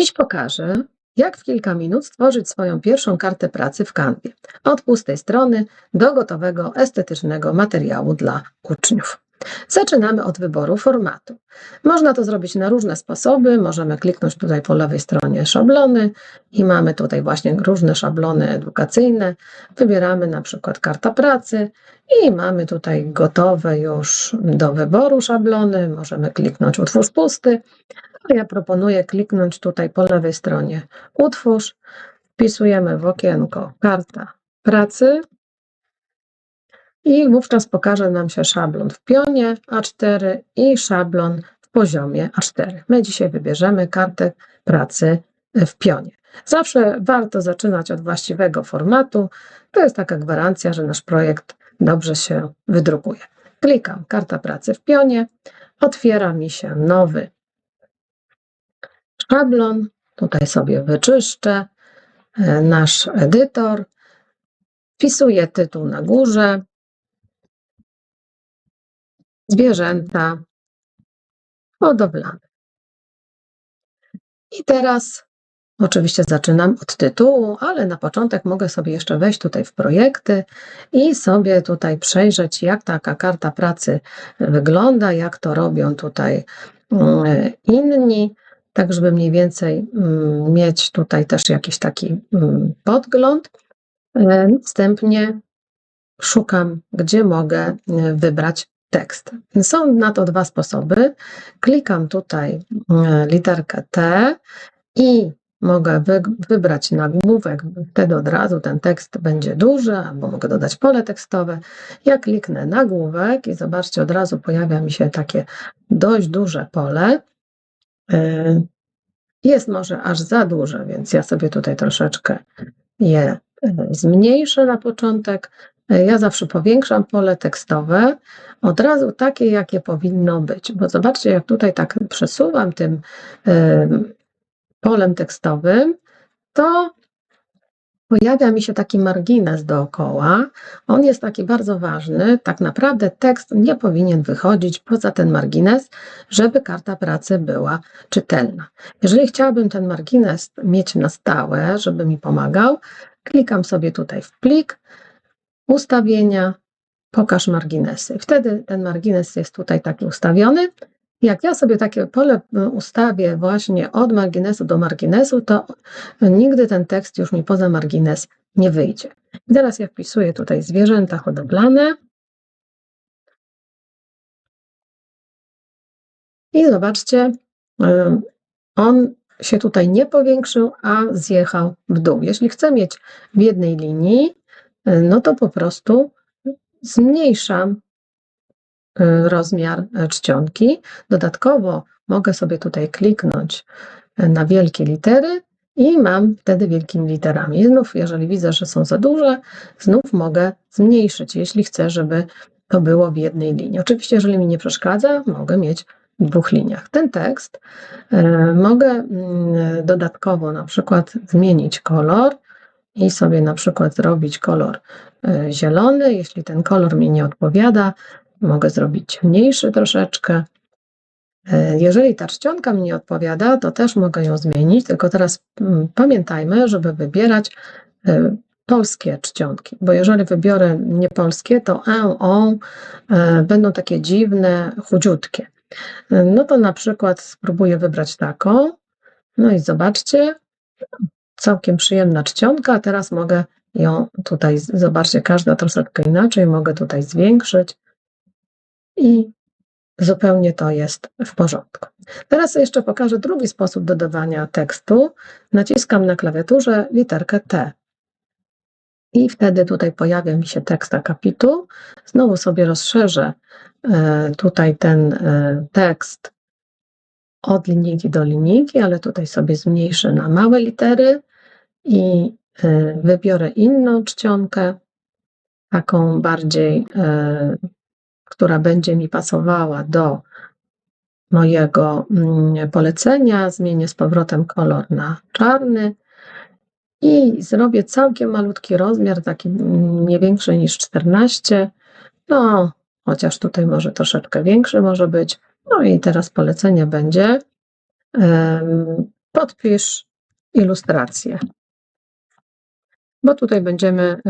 Dziś pokażę, jak w kilka minut stworzyć swoją pierwszą kartę pracy w Canwie. Od pustej strony do gotowego, estetycznego materiału dla uczniów. Zaczynamy od wyboru formatu. Można to zrobić na różne sposoby. Możemy kliknąć tutaj po lewej stronie szablony i mamy tutaj właśnie różne szablony edukacyjne. Wybieramy na przykład karta pracy i mamy tutaj gotowe już do wyboru szablony. Możemy kliknąć utwórz pusty. Ja proponuję kliknąć tutaj po lewej stronie utwórz. Wpisujemy w okienko karta pracy i wówczas pokaże nam się szablon w pionie A4 i szablon w poziomie A4. My dzisiaj wybierzemy kartę pracy w pionie. Zawsze warto zaczynać od właściwego formatu. To jest taka gwarancja, że nasz projekt dobrze się wydrukuje. Klikam karta pracy w pionie, otwiera mi się nowy szablon. Tutaj sobie wyczyszczę e, nasz edytor. Wpisuję tytuł na górze. Zwierzęta hodowlane. I teraz oczywiście zaczynam od tytułu, ale na początek mogę sobie jeszcze wejść tutaj w projekty i sobie tutaj przejrzeć, jak taka karta pracy wygląda, jak to robią tutaj mm, inni, tak żeby mniej więcej mm, mieć tutaj też jakiś taki mm, podgląd. E, Następnie szukam, gdzie mogę e, wybrać tekst. Są na to dwa sposoby. Klikam tutaj e, literkę T i mogę wy, wybrać nagłówek, wtedy od razu ten tekst będzie duży, albo mogę dodać pole tekstowe. Ja kliknę nagłówek i zobaczcie, od razu pojawia mi się takie dość duże pole. E, Jest może aż za duże, więc ja sobie tutaj troszeczkę je e, zmniejszę na początek. E, Ja zawsze powiększam pole tekstowe, od razu takie, jakie powinno być, bo zobaczcie, jak tutaj tak przesuwam tym em, polem tekstowym, to pojawia mi się taki margines dookoła. On jest taki bardzo ważny. Tak naprawdę tekst nie powinien wychodzić poza ten margines, żeby karta pracy była czytelna. Jeżeli chciałabym ten margines mieć na stałe, żeby mi pomagał, klikam sobie tutaj w plik, ustawienia, pokaż marginesy. Wtedy ten margines jest tutaj taki ustawiony. Jak ja sobie takie pole y, ustawię właśnie od marginesu do marginesu, to nigdy ten tekst już mi poza margines nie wyjdzie. I teraz ja wpisuję tutaj zwierzęta hodowlane. I zobaczcie, y, on się tutaj nie powiększył, a zjechał w dół. Jeśli chcę mieć w jednej linii, y, no to po prostu zmniejszam rozmiar e, czcionki. Dodatkowo mogę sobie tutaj kliknąć e, na wielkie litery i mam wtedy wielkimi literami. Znów, jeżeli widzę, że są za duże, znów mogę zmniejszyć, jeśli chcę, żeby to było w jednej linii. Oczywiście, jeżeli mi nie przeszkadza, mogę mieć w dwóch liniach. Ten tekst mogę mm, dodatkowo na przykład zmienić kolor i sobie na przykład zrobić kolor zielony. Jeśli ten kolor mi nie odpowiada, mogę zrobić ciemniejszy troszeczkę. E, Jeżeli ta czcionka mi nie odpowiada, to też mogę ją zmienić, tylko teraz mm, pamiętajmy, żeby wybierać e, polskie czcionki, bo jeżeli wybiorę niepolskie, to e, o e, będą takie dziwne, chudziutkie. No to na przykład spróbuję wybrać taką, no i zobaczcie, całkiem przyjemna czcionka, teraz mogę ją tutaj, zobaczcie, każda troszeczkę inaczej, mogę tutaj zwiększyć i zupełnie to jest w porządku. Teraz jeszcze pokażę drugi sposób dodawania tekstu. Naciskam na klawiaturze literkę T. I wtedy tutaj pojawia mi się tekst akapitu. Znowu sobie rozszerzę e, tutaj ten e, tekst od linijki do linijki, ale tutaj sobie zmniejszę na małe litery i e, wybiorę inną czcionkę, taką bardziej, która będzie mi pasowała do mojego mm, polecenia. Zmienię z powrotem kolor na czarny i zrobię całkiem malutki rozmiar, taki mm, nie większy niż 14. No, chociaż tutaj może troszeczkę większy może być. No i teraz polecenie będzie. podpisz ilustrację. Bo tutaj będziemy y,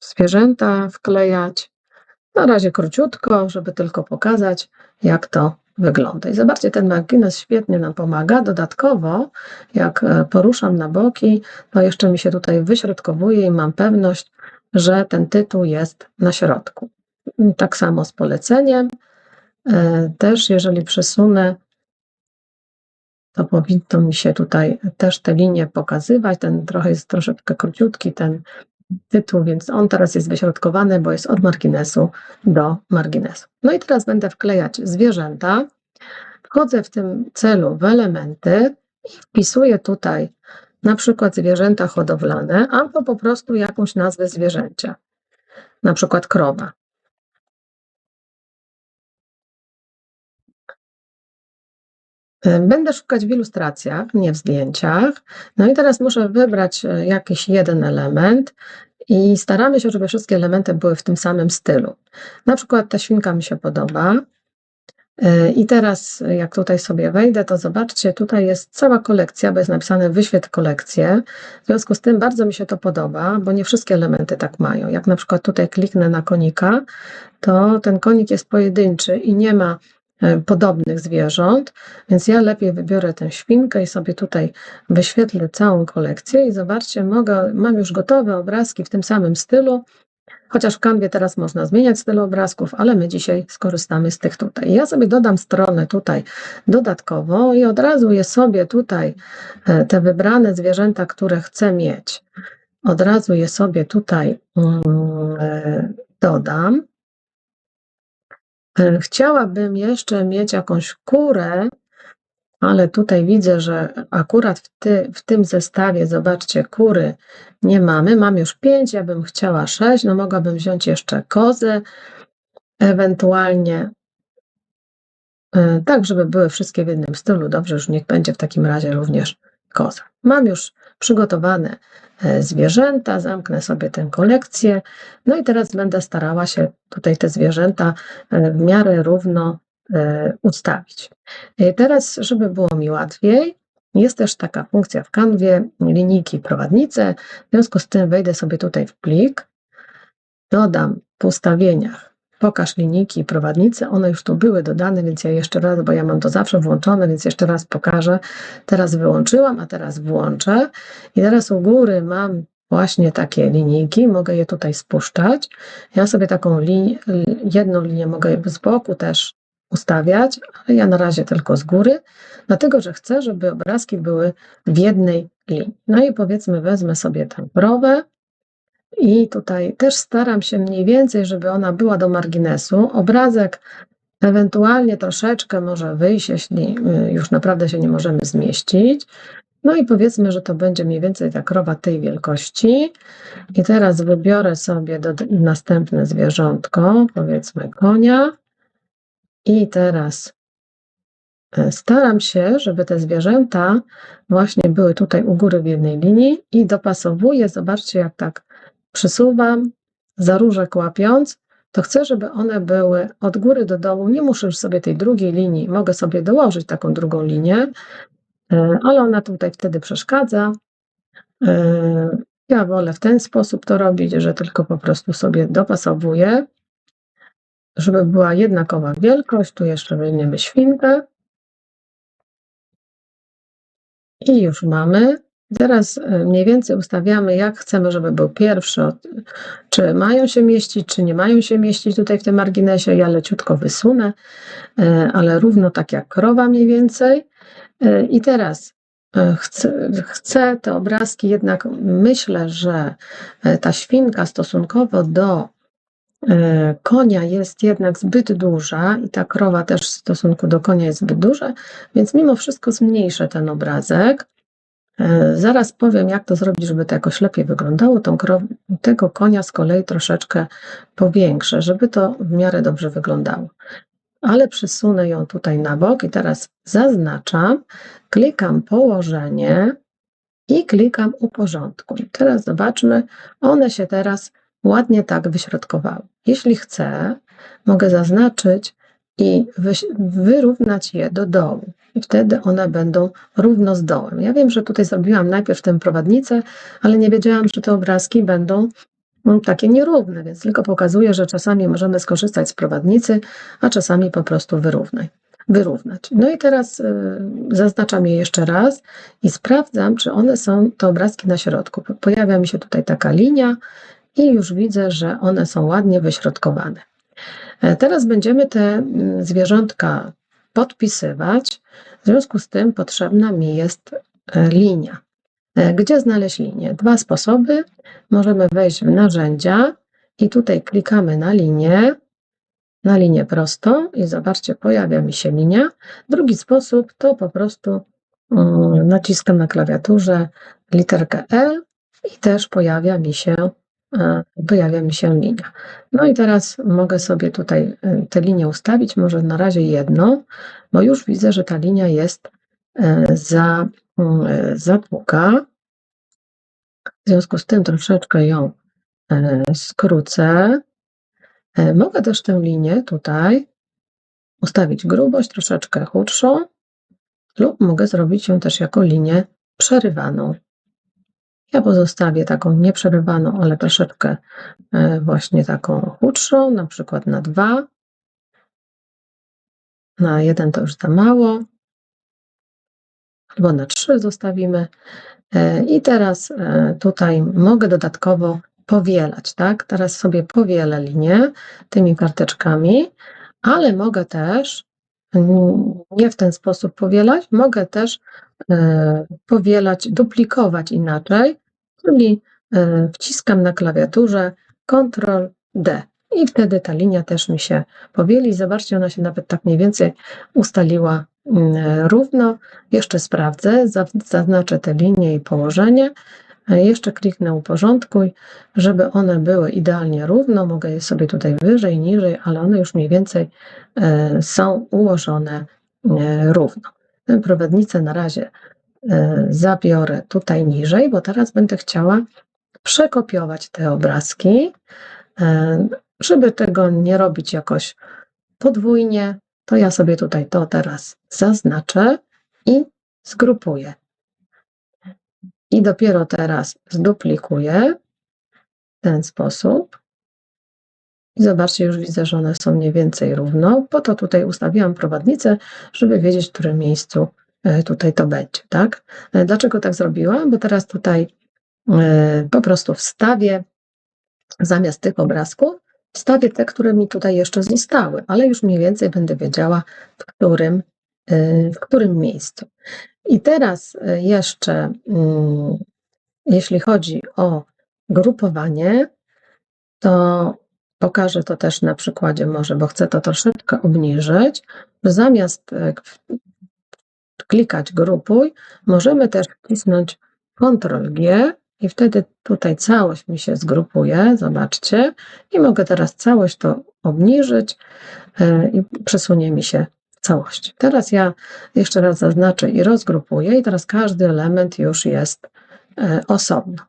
zwierzęta wklejać. Na razie króciutko, żeby tylko pokazać, jak to wygląda. I zobaczcie, ten margines świetnie nam pomaga. Dodatkowo, jak e, poruszam na boki, to jeszcze mi się tutaj wyśrodkowuje i mam pewność, że ten tytuł jest na środku. Tak samo z poleceniem. E, też jeżeli przesunę, to powinno mi się tutaj też te linie pokazywać. Ten trochę jest troszeczkę króciutki, ten tytuł, więc on teraz jest wyśrodkowany, bo jest od marginesu do marginesu. No i teraz będę wklejać zwierzęta. Wchodzę w tym celu w elementy i wpisuję tutaj na przykład zwierzęta hodowlane albo po prostu jakąś nazwę zwierzęcia, na przykład krowa. Będę szukać w ilustracjach, nie w zdjęciach. No i teraz muszę wybrać e, jakiś jeden element i staramy się, żeby wszystkie elementy były w tym samym stylu. Na przykład ta świnka mi się podoba. E, I teraz, jak tutaj sobie wejdę, to zobaczcie, tutaj jest cała kolekcja, bo jest napisane wyświetl kolekcję. W związku z tym bardzo mi się to podoba, bo nie wszystkie elementy tak mają. Jak na przykład tutaj kliknę na konika, to ten konik jest pojedynczy i nie ma E, podobnych zwierząt, więc ja lepiej wybiorę tę świnkę i sobie tutaj wyświetlę całą kolekcję i zobaczcie, mogę, mam już gotowe obrazki w tym samym stylu, chociaż w Canwie teraz można zmieniać styl obrazków, ale my dzisiaj skorzystamy z tych tutaj. Ja sobie dodam stronę tutaj dodatkową i od razu je sobie tutaj, e, te wybrane zwierzęta, które chcę mieć, od razu je sobie tutaj mm, e, dodam. E, chciałabym jeszcze mieć jakąś kurę, ale tutaj widzę, że akurat w, ty, w tym zestawie, zobaczcie, kury nie mamy. Mam już pięć, ja bym chciała sześć, no mogłabym wziąć jeszcze kozę, ewentualnie e, tak, żeby były wszystkie w jednym stylu. Dobrze, już niech będzie w takim razie również koza. Mam już przygotowane e, zwierzęta, zamknę sobie tę kolekcję. No i teraz będę starała się tutaj te zwierzęta e, w miarę równo e, ustawić. Teraz, żeby było mi łatwiej, jest też taka funkcja w kanwie linijki prowadnice. W związku z tym wejdę sobie tutaj w plik, dodam w ustawieniach pokaż linijki i prowadnice. One już tu były dodane, więc ja jeszcze raz, bo ja mam to zawsze włączone, więc jeszcze raz pokażę. Teraz wyłączyłam, a teraz włączę. I teraz u góry mam właśnie takie linijki, mogę je tutaj spuszczać. Ja sobie taką linię, jedną linię mogę z boku też ustawiać, ale ja na razie tylko z góry, dlatego że chcę, żeby obrazki były w jednej linii. No i powiedzmy, wezmę sobie tę browę, i tutaj też staram się mniej więcej, żeby ona była do marginesu. Obrazek ewentualnie troszeczkę może wyjść, jeśli y, już naprawdę się nie możemy zmieścić. No i powiedzmy, że to będzie mniej więcej ta krowa tej wielkości. I teraz wybiorę sobie do, następne zwierzątko, powiedzmy konia. I teraz e, staram się, żeby te zwierzęta właśnie były tutaj u góry w jednej linii i dopasowuję. Zobaczcie, jak tak przesuwam, za różek łapiąc, to chcę, żeby one były od góry do dołu. Nie muszę już sobie tej drugiej linii, mogę sobie dołożyć taką drugą linię, e, ale ona tutaj wtedy przeszkadza. E, ja wolę w ten sposób to robić, że tylko po prostu sobie dopasowuję, żeby była jednakowa wielkość. Tu jeszcze weźmiemy świnkę. I już mamy. Teraz e, mniej więcej ustawiamy, jak chcemy, żeby był pierwszy, czy mają się mieścić, czy nie mają się mieścić tutaj w tym marginesie. Ja leciutko wysunę, e, ale równo tak jak krowa mniej więcej. E, I teraz chcę, chcę te obrazki, jednak myślę, że ta świnka stosunkowo do konia jest jednak zbyt duża i ta krowa też w stosunku do konia jest zbyt duża, więc mimo wszystko zmniejszę ten obrazek. E, zaraz powiem, jak to zrobić, żeby to jakoś lepiej wyglądało. Tą tego konia z kolei troszeczkę powiększę, żeby to w miarę dobrze wyglądało. Ale przesunę ją tutaj na bok i teraz zaznaczam, klikam położenie i klikam uporządkuj. Teraz zobaczmy, one się teraz ładnie tak wyśrodkowały. Jeśli chcę, mogę zaznaczyć i wyrównać je do dołu. Wtedy one będą równo z dołem. Ja wiem, że tutaj zrobiłam najpierw tę prowadnicę, ale nie wiedziałam, że te obrazki będą mm, takie nierówne, więc tylko pokazuję, że czasami możemy skorzystać z prowadnicy, a czasami po prostu wyrównaj, wyrównać. No i teraz y, zaznaczam je jeszcze raz i sprawdzam, czy one są, te obrazki na środku. Pojawia mi się tutaj taka linia i już widzę, że one są ładnie wyśrodkowane. E, Teraz będziemy te mm, zwierzątka podpisywać. W związku z tym potrzebna mi jest e, linia. E, Gdzie znaleźć linię? Dwa sposoby. Możemy wejść w narzędzia i tutaj klikamy na linię, na linię prostą i zobaczcie, pojawia mi się linia. Drugi sposób to po prostu mm, naciskam na klawiaturze literkę L i też pojawia mi się, pojawia mi się linia. No i teraz mogę sobie tutaj e, tę linię ustawić, może na razie jedną, bo już widzę, że ta linia jest e, za, mm, e, za długa. W związku z tym troszeczkę ją e, skrócę. E, Mogę też tę linię tutaj ustawić grubość troszeczkę chudszą lub mogę zrobić ją też jako linię przerywaną. Ja pozostawię taką nieprzerywaną, ale troszeczkę e, właśnie taką chudszą, na przykład na dwa. Na jeden to już za mało. Albo na trzy zostawimy. E, I teraz e, tutaj mogę dodatkowo powielać, tak? Teraz sobie powielę linię tymi karteczkami, ale mogę też nie w ten sposób powielać, mogę też powielać, duplikować inaczej, czyli e, wciskam na klawiaturze Ctrl D i wtedy ta linia też mi się powieli. Zobaczcie, ona się nawet tak mniej więcej ustaliła mm, równo. Jeszcze sprawdzę, za- zaznaczę te linie i położenie. E, Jeszcze kliknę uporządkuj, żeby one były idealnie równo. Mogę je sobie tutaj wyżej, niżej, ale one już mniej więcej e, są ułożone równo. Prowadnicę na razie zabiorę tutaj niżej, bo teraz będę chciała przekopiować te obrazki. E, Żeby tego nie robić jakoś podwójnie, to ja sobie tutaj to teraz zaznaczę i zgrupuję. I dopiero teraz zduplikuję w ten sposób. I zobaczcie, już widzę, że one są mniej więcej równo. Po to tutaj ustawiłam prowadnicę, żeby wiedzieć, w którym miejscu e, tutaj to będzie, tak? E, Dlaczego tak zrobiłam? Bo teraz tutaj e, po prostu wstawię zamiast tych obrazków, wstawię te, które mi tutaj jeszcze zostały, ale już mniej więcej będę wiedziała, w którym, e, w którym miejscu. I teraz e, jeszcze, mm, jeśli chodzi o grupowanie, to pokażę to też na przykładzie może, bo chcę to troszeczkę obniżyć. Zamiast e, klikać grupuj, możemy też wcisnąć Ctrl G i wtedy tutaj całość mi się zgrupuje, zobaczcie. I mogę teraz całość to obniżyć e, i przesunie mi się w całości. Teraz ja jeszcze raz zaznaczę i rozgrupuję i teraz każdy element już jest e, osobno.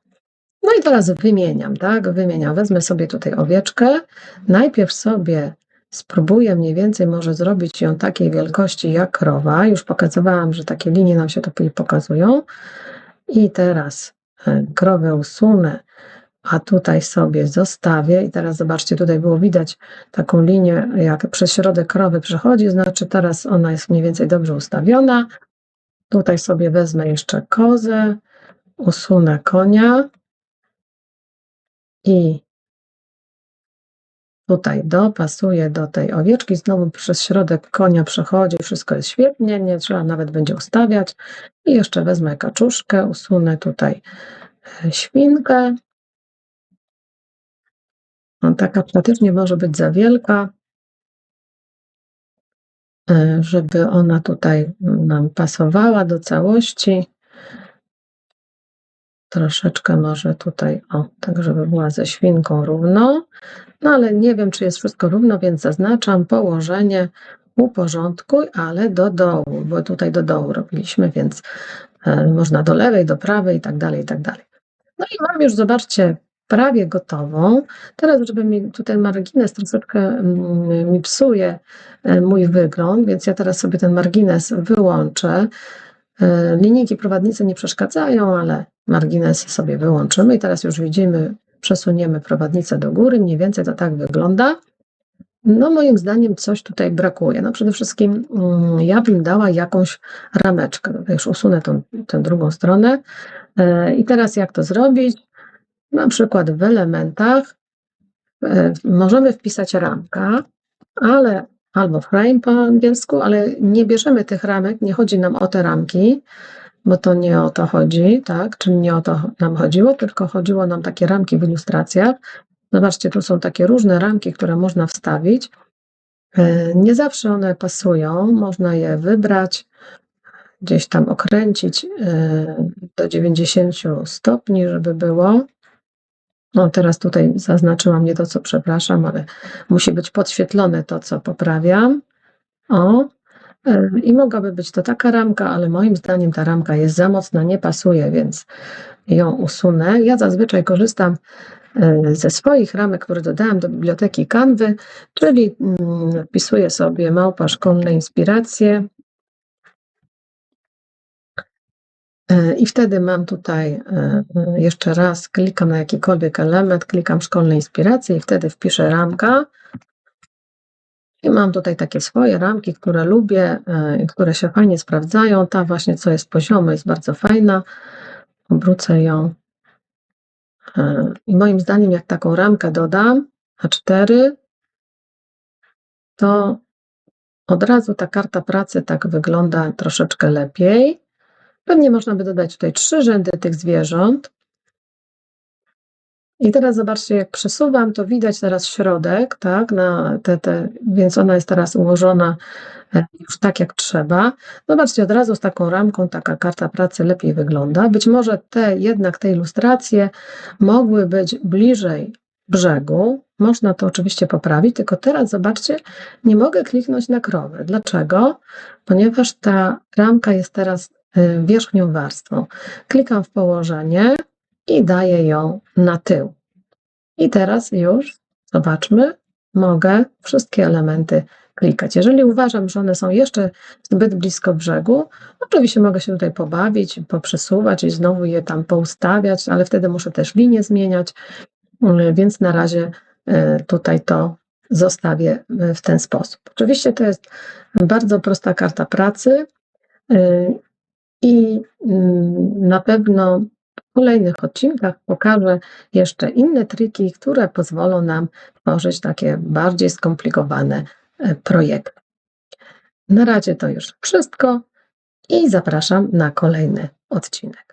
No i teraz wymieniam, tak? Wymieniam. Wezmę sobie tutaj owieczkę. Najpierw sobie spróbuję mniej więcej może zrobić ją takiej wielkości jak krowa. Już pokazywałam, że takie linie nam się tutaj pokazują. I teraz e, krowę usunę, a tutaj sobie zostawię. I teraz zobaczcie, tutaj było widać taką linię, jak przez środek krowy przechodzi, znaczy teraz ona jest mniej więcej dobrze ustawiona. Tutaj sobie wezmę jeszcze kozę, usunę konia i tutaj dopasuję do tej owieczki. Znowu przez środek konia przechodzi, wszystko jest świetnie, nie trzeba nawet będzie ustawiać. I jeszcze wezmę kaczuszkę, usunę tutaj e, świnkę. No, taka faktycznie może być za wielka, e, żeby ona tutaj nam pasowała do całości. Troszeczkę może tutaj, o, tak żeby była ze świnką równo. No ale nie wiem, czy jest wszystko równo, więc zaznaczam położenie, uporządkuj, ale do dołu, bo tutaj do dołu robiliśmy, więc e, można do lewej, do prawej i tak dalej, i tak dalej. No i mam już, zobaczcie, prawie gotową. Teraz, żeby mi tutaj margines troszeczkę mm, mi psuje e, mój wygląd, więc ja teraz sobie ten margines wyłączę. E, linijki prowadnicy nie przeszkadzają, ale margines sobie wyłączymy i teraz już widzimy, przesuniemy prowadnicę do góry, mniej więcej to tak wygląda. No moim zdaniem coś tutaj brakuje. No przede wszystkim mm, ja bym dała jakąś rameczkę. Tutaj już usunę tą, tę drugą stronę. E, I teraz jak to zrobić? Na przykład w elementach e, możemy wpisać ramka, ale albo frame po angielsku, ale nie bierzemy tych ramek, nie chodzi nam o te ramki, bo to nie o to chodzi, tak? Czyli nie o to nam chodziło, tylko chodziło nam takie ramki w ilustracjach. Zobaczcie, tu są takie różne ramki, które można wstawić. E, nie zawsze one pasują, można je wybrać, gdzieś tam okręcić e, do 90 stopni, żeby było. No teraz tutaj zaznaczyłam nie to, co przepraszam, ale musi być podświetlone to, co poprawiam. O, i mogłaby być to taka ramka, ale moim zdaniem ta ramka jest za mocna, nie pasuje, więc ją usunę. Ja zazwyczaj korzystam e, ze swoich ramek, które dodałam do biblioteki Canvy, czyli mm, wpisuję sobie małpa szkolne inspiracje E, I wtedy mam tutaj e, jeszcze raz, klikam na jakikolwiek element, klikam szkolne inspiracje i wtedy wpiszę ramka. Mam tutaj takie swoje ramki, które lubię, e, które się fajnie sprawdzają. Ta właśnie, co jest pozioma, jest bardzo fajna. Obrócę ją. I moim zdaniem, jak taką ramkę dodam, A4, to od razu ta karta pracy tak wygląda troszeczkę lepiej. Pewnie można by dodać tutaj trzy rzędy tych zwierząt. I teraz zobaczcie, jak przesuwam, to widać teraz środek, tak, na te, te, więc ona jest teraz ułożona e, już tak, jak trzeba. Zobaczcie, od razu z taką ramką taka karta pracy lepiej wygląda. Być może te, jednak te ilustracje mogły być bliżej brzegu. Można to oczywiście poprawić, tylko teraz zobaczcie, nie mogę kliknąć na krowę. Dlaczego? Ponieważ ta ramka jest teraz Y, wierzchnią warstwą. Klikam w położenie i daję ją na tył. I teraz już, zobaczmy, mogę wszystkie elementy klikać. Jeżeli uważam, że one są jeszcze zbyt blisko brzegu, oczywiście mogę się tutaj pobawić, poprzesuwać i znowu je tam poustawiać, ale wtedy muszę też linię zmieniać, y, więc na razie y, tutaj to zostawię w ten sposób. Oczywiście to jest bardzo prosta karta pracy i mm, na pewno kolejnych odcinkach pokażę jeszcze inne triki, które pozwolą nam tworzyć takie bardziej skomplikowane e, projekty. Na razie to już wszystko i zapraszam na kolejny odcinek.